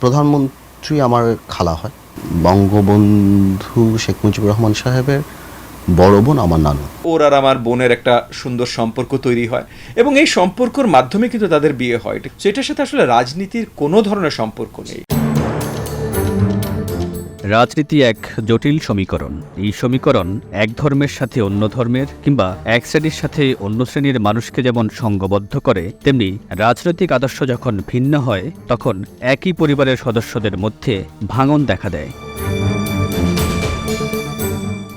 প্রধানমন্ত্রী আমার খালা হয়। বঙ্গবন্ধু শেখ মুজিবুর রহমান সাহেবের বড় বোন আমার নানু। ওর আর আমার বোনের একটা সুন্দর সম্পর্ক তৈরি হয় এবং এই সম্পর্কর মাধ্যমে কিন্তু তাদের বিয়ে হয়। সেটার সাথে আসলে রাজনীতির কোনো ধরনের সম্পর্ক নেই। রাজনীতি এক জটিল সমীকরণ। এই সমীকরণ এক ধর্মের সাথে অন্য ধর্মের কিংবা এক শ্রেণির সাথে অন্য শ্রেণির মানুষকে যেমন সঙ্গবদ্ধ করে, তেমনি রাজনৈতিক আদর্শ যখন ভিন্ন হয়, তখন একই পরিবারের সদস্যদের মধ্যে ভাঙন দেখা দেয়।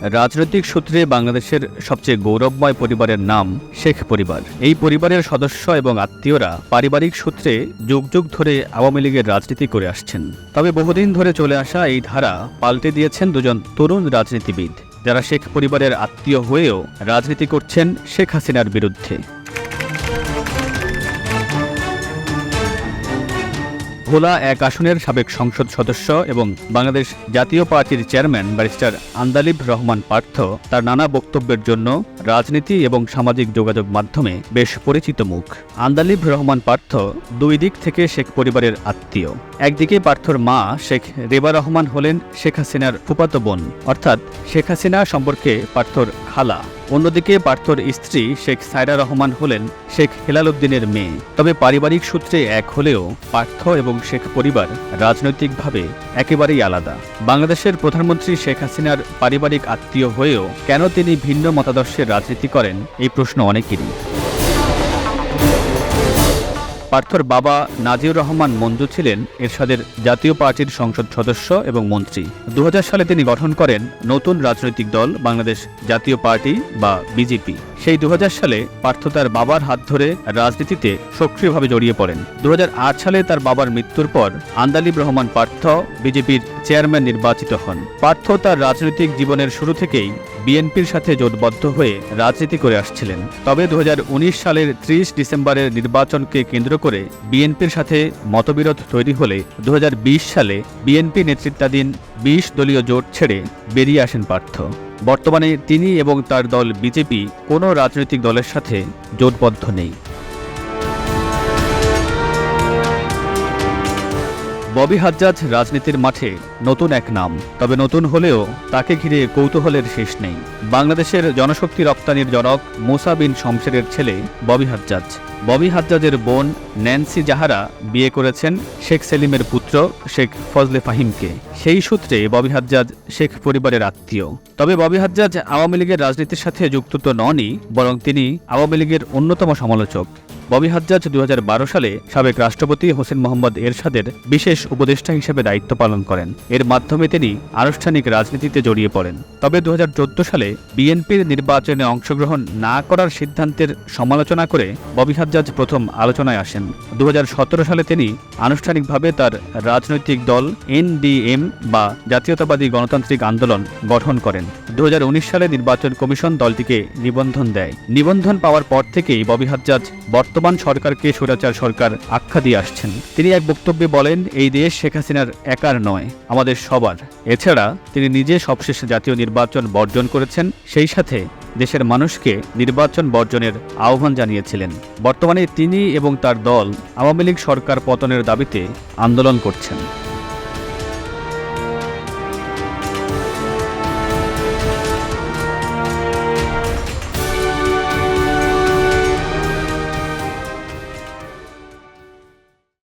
রাজনৈতিক সূত্রে বাংলাদেশের সবচেয়ে গৌরবময় পরিবারের নাম শেখ পরিবার। এই পরিবারের সদস্য এবং আত্মীয়রা পারিবারিক সূত্রে যুগ যুগ ধরে আওয়ামী লীগের রাজনীতি করে আসছেন। তবে বহুদিন ধরে চলে আসা এই ধারা পাল্টে দিয়েছেন দুজন তরুণ রাজনীতিবিদ, যারা শেখ পরিবারের আত্মীয় হয়েও রাজনীতি করছেন শেখ হাসিনার বিরুদ্ধে। ভোলা এক আসনের সাবেক সংসদ সদস্য এবং বাংলাদেশ জাতীয় পার্টির চেয়ারম্যান ব্যারিস্টার আন্দালিব রহমান পার্থ তার নানা বক্তব্যের জন্য রাজনীতি এবং সামাজিক যোগাযোগ মাধ্যমে বেশ পরিচিত মুখ। আন্দালিব রহমান পার্থ দুই দিক থেকে শেখ পরিবারের আত্মীয়। একদিকে পার্থর মা শেখ রেবা রহমান হলেন শেখ হাসিনার ফুপাতো বোন। অর্থাৎ শেখ হাসিনা সম্পর্কে পার্থর খালা। অন্যদিকে পার্থর স্ত্রী শেখ সাইরা রহমান হলেন শেখ হেলাল উদ্দিনের মেয়ে। তবে পারিবারিক সূত্রে এক হলেও পার্থ এবং শেখ পরিবার রাজনৈতিকভাবে একেবারেই আলাদা। বাংলাদেশের প্রধানমন্ত্রী শেখ হাসিনার পারিবারিক আত্মীয় হয়েও কেন তিনি ভিন্ন মতাদর্শের রাজনীতি করেন, এই প্রশ্ন অনেকেরই। পার্থর বাবা নাজিউর রহমান মঞ্জু ছিলেন এরশাদের জাতীয় পার্টির সংসদ সদস্য এবং মন্ত্রী। দু হাজার সালে তিনি গঠন করেন নতুন রাজনৈতিক দল, বাংলাদেশ জাতীয় পার্টি বা বিজেপি। সেই দু হাজার সালে পার্থ তার বাবার হাত ধরে রাজনীতিতে সক্রিয়ভাবে জড়িয়ে পড়েন। দু হাজার আট সালে তার বাবার মৃত্যুর পর আন্দালিব রহমান পার্থ বিজেপির চেয়ারম্যান নির্বাচিত হন। পার্থ তার রাজনৈতিক জীবনের শুরু থেকেই বিএনপির সাথে জোটবদ্ধ হয়ে রাজনীতি করে আসছিলেন। তবে দু হাজার উনিশ সালের ত্রিশ ডিসেম্বরের নির্বাচনকে কেন্দ্র করে বিএনপির সাথে মতবিরোধ তৈরি হলে দু হাজার বিশ সালে বিএনপি নেতৃত্বাধীন বিশ দলীয় জোট ছেড়ে বেরিয়ে আসেন পার্থ। বর্তমানে তিনি এবং তার দল বিজেপি কোনো রাজনৈতিক দলের সাথে জোটবদ্ধ নেই। ববি হাজ্জাজ রাজনীতির মাঠে নতুন এক নাম, তবে নতুন হলেও তাকে ঘিরে কৌতূহলের শেষ নেই। বাংলাদেশের জনশক্তি রপ্তানির জনক মুসা বিন শমশেরের ছেলে ববি হাজ্জাজ। ববি হাজ্জাজের বোন ন্যান্সি জাহারা বিয়ে করেছেন শেখ সেলিমের পুত্র শেখ ফজলে ফাহিমকে। সেই সূত্রে ববি হাজ্জাজ শেখ পরিবারের আত্মীয়। তবে ববি হাজ্জাজ আওয়ামী লীগের রাজনীতির সাথে যুক্ত তো ননই, বরং তিনি আওয়ামী লীগের অন্যতম সমালোচক। ববি হাজ্জাজ দু সালে সাবেক রাষ্ট্রপতি হোসেন মোহাম্মদ এরশাদের বিশেষ উপদেষ্টা হিসেবে দায়িত্ব পালন করেন। এর মাধ্যমে তিনি আনুষ্ঠানিক রাজনীতিতে জড়িয়ে পড়েন। তবে দু হাজার চোদ্দ সালে বিএনপির নির্বাচনে অংশগ্রহণ না করার সিদ্ধান্তের সমালোচনা করে ববি হাজ্জাজ প্রথম আলোচনায় আসেন। দু হাজার সতেরো সালে তিনি আনুষ্ঠানিকভাবে তার রাজনৈতিক দল এনডিএম বা জাতীয়তাবাদী গণতান্ত্রিক আন্দোলন গঠন করেন। দু হাজার উনিশ সালে নির্বাচন কমিশন দলটিকে নিবন্ধন দেয়। নিবন্ধন পাওয়ার পর থেকেই ববি হাজ্জাজ বর্তমান সরকারকে স্বৈরাচার সরকার আখ্যা দিয়ে আসছেন? তিনি এক বক্তব্যে বলেন, এই দেশ শেখ হাসিনার একার নয়, আমাদের সবার। এছাড়া তিনি নিজে সবশেষ জাতীয় নির্বাচন বর্জন করেছেন, সেই সাথে দেশের মানুষকে নির্বাচন বর্জনের আহ্বান জানিয়েছিলেন। বর্তমানে তিনি এবং তার দল আওয়ামী লীগ সরকার পতনের দাবিতে আন্দোলন করছেন।